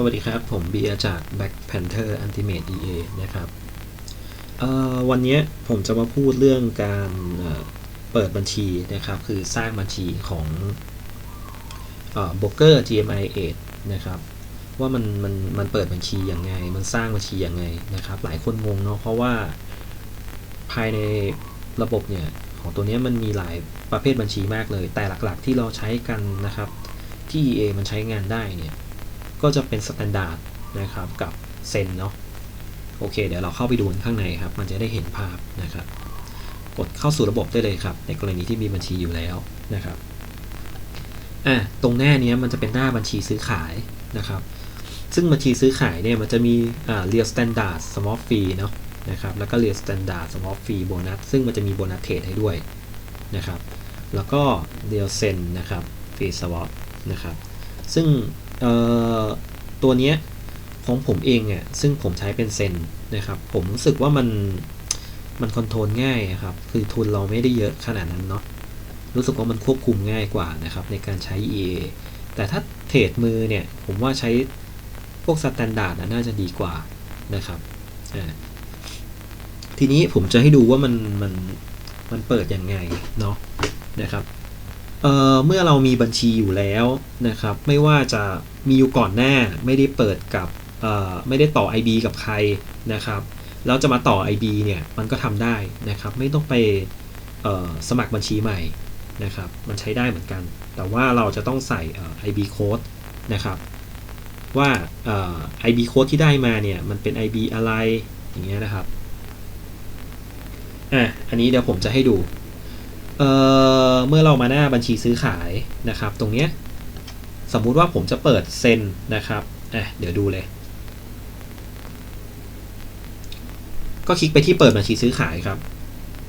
สวัสดีครับ ผมเบียร์จาก Black Panther Ultimate EA นะครับวันนี้ผมจะมาพูดเรื่องการเปิดบัญชีนะครับ คือสร้างบัญชีของเอ่อ Broker GMI 8นะครับ ว่ามันมันมันเปิดบัญชียังไง มันสร้างบัญชียังไงนะครับ หลายคนงงเนาะเพราะว่าภายในระบบเนี่ย ของตัวนี้มันมีหลายประเภทบัญชีมากเลย แต่หลักๆที่เราใช้กันนะครับ ที่ EA มันใช้งานได้เนี่ย ก็จะเป็นสแตนดาร์ดนะครับกับเซนเนาะโอเค เดี๋ยวเราเข้าไปดูข้างในครับ มันจะได้เห็นภาพนะครับ กดเข้าสู่ระบบได้เลยครับ ในกรณีที่มีบัญชีอยู่แล้วนะครับอะตรงหน้านี้มันจะเป็นหน้าบัญชีซื้อขายนะครับ ซึ่งบัญชีซื้อขายเนี่ยมันจะมีอ่า real standard small fee เนาะนะครับแล้วก็ real standard small fee bonus ซึ่งมันจะมีโบนัสเทรดให้ด้วยนะครับ แล้วก็ real sen นนะครับ fee swap นะครับซึ่ง ตัวเนี้ยของผมเองเนี่ยซึ่งผมใช้เป็นเซนนะครับ ผมรู้สึกว่ามันมันคอนโทรลง่ายอะครับ คือทุนเราไม่ได้เยอะขนาดนั้นเนาะรู้สึกว่ามันควบคุมง่ายกว่านะครับ ในการใช้ EA แต่ถ้าเทรดมือเนี่ย ผมว่าใช้พวกสแตนดาร์ดน่าจะดีกว่านะครับทีนี้ผมจะให้ดูว่ามันมันมันเปิดยังไงเนาะนะครับ เอ่อเมื่อเรามีบัญชีอยู่แล้วนะครับ ไม่ว่าจะมีอยู่ก่อนหน้าไม่ได้เปิดกับเอ่อไม่ได้ต่อ IB กับใครนะครับแล้วจะมาต่อ IB เนี่ยมันก็ทำได้นะครับ ไม่ต้องไปสมัครบัญชีใหม่นะครับ มันใช้ได้เหมือนกัน แต่ว่าเราจะต้องใส่เอ่อ IB code นะครับ ว่าเอ่อ IB code ที่ได้มาเนี่ยมันเป็น IB อะไรอย่างเงี้ยนะครับอะอันนี้เดี๋ยวผมจะให้ดู เเมื่อเรามาหน้าบัญชีซื้อขายนะครับ ตรงเนี้ยสมมุติว่าผมจะเปิดเซ็นนะครับอะเดี๋ยวดูเลย ก็คลิกไปที่เปิดบัญชีซื้อขายครับ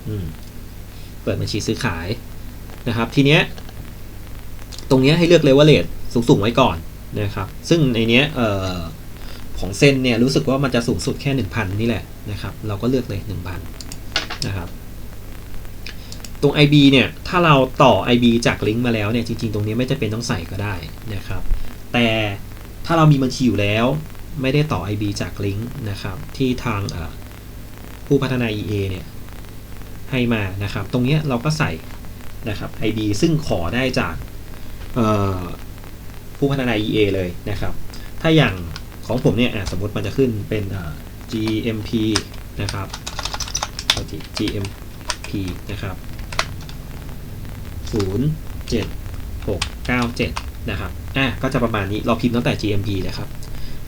อืมเปิดบัญชีซื้อขายนะครับ ทีเนี้ยตรงเนี้ยให้เลือกเลยว่าเลทสูงๆไว้ก่อนนะครับ ซึ่งในเนี้ยเอ่อของเซ็นเนี่ยรู้สึกว่ามันจะสูงสุดแค่ 1,000 นี่แหละนะครับ เราก็เลือกเลย 1,000 นะครับ ตรง IB เนี่ย ถ้าเราต่อ IB จากลิงก์มาแล้วเนี่ย จริง ๆ ตรงนี้ไม่จะเป็นต้องใส่ก็ได้นะครับ แต่ถ้าเรามีบัญชีอยู่แล้ว ไม่ได้ต่อ IB จากลิงก์นะครับ ที่ทางผู้พัฒนา EA เนี่ย ให้มานะครับ ตรงนี้เราก็ใส่นะครับ IB ซึ่งขอได้จากผู้พัฒนา EA เลยนะครับ ถ้าอย่างของผมเนี่ยสมมติมันจะขึ้นเป็น GMP นะครับ GMP นะครับ 07697 นะครับ อะก็จะประมาณนี้ เราพิมพ์ตั้งแต่ GMP นะครับ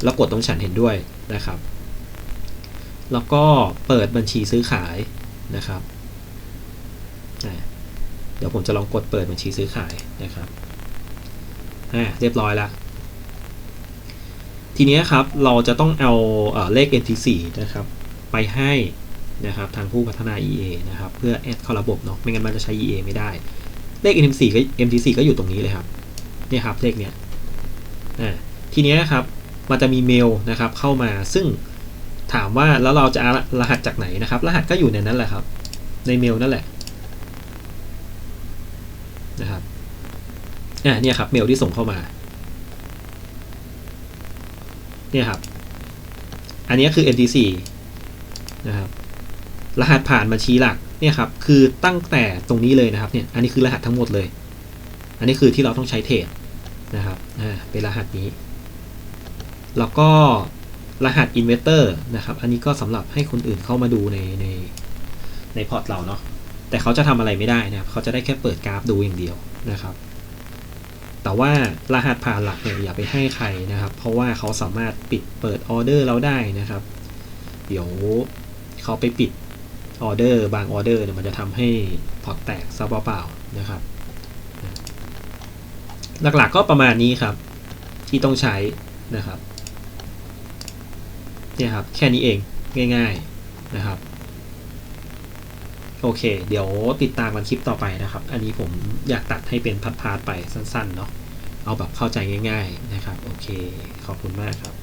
แล้วกดตรงฉันเห็นด้วยนะครับ แล้วก็เปิดบัญชีซื้อขายนะครับ เดี๋ยวผมจะลองกดเปิดบัญชีซื้อขายนะครับ อะเรียบร้อยแล้วทีนี้ครับ เราจะต้องเอาเอเลข NT4 นะครับ ไปให้นะครับทางผู้พัฒนา EA นะครับ เพื่อแอดเข้าระบบเนาะไม่งั้นมันจะใช้ EA ไม่ได้ เลข MT4 ก็ MT4 ก็อยู่ตรงนี้เลยครับเนี่ยครับเลขเนี้ยอ่าทีเนี้ยครับมันจะมีเมลนะครับเข้ามาซึ่งถามว่าแล้วเราจะรหัสจากไหนนะครับ รหัสก็อยู่ในนั้นแหละครับ ในเมลนั่นแหละนะครับอ่าเนี่ยครับเมลที่ส่งเข้ามาเนี่ยครับ อันนี้คือ MT4 นะครับ รหัสผ่านบัญชีหลัก เนี่ยครับคือตั้งแต่ตรงนี้เลยนะครับเนี่ยอันนี้คือรหัสทั้งหมดเลย อันนี้คือที่เราต้องใช้เทรดนะครับอ่าเป็นรหัสนี้ แล้วก็รหัส Investor นะครับ อันนี้ก็สำหรับให้คนอื่นเข้ามาดูในในในพอร์ตเราเนาะ แต่เขาจะทำอะไรไม่ได้นะครับ เขาจะได้แค่เปิดกราฟดูอย่างเดียวนะครับ แต่ว่ารหัสผ่านหลักเนี่ยอย่าไปให้ใครนะครับ เพราะว่าเขาสามารถปิดเปิดออเดอร์เราได้นะครับ เดี๋ยวเขาไปปิด ออเดอร์บางออเดอร์เนี่ยมันจะทำให้พอร์ตแตกซะเปล่าๆนะครับ หลักๆก็ประมาณนี้ครับ ที่ต้องใช้นะครับเนี่ยครับแค่นี้เองง่ายๆนะครับ โอเค เดี๋ยวติดตามกันคลิปต่อไปนะครับ อันนี้ผมอยากตัดให้เป็นพัดๆไปสั้นๆเนาะเอาแบบเข้าใจง่าย ๆนะครับ โอเค ขอบคุณมากครับ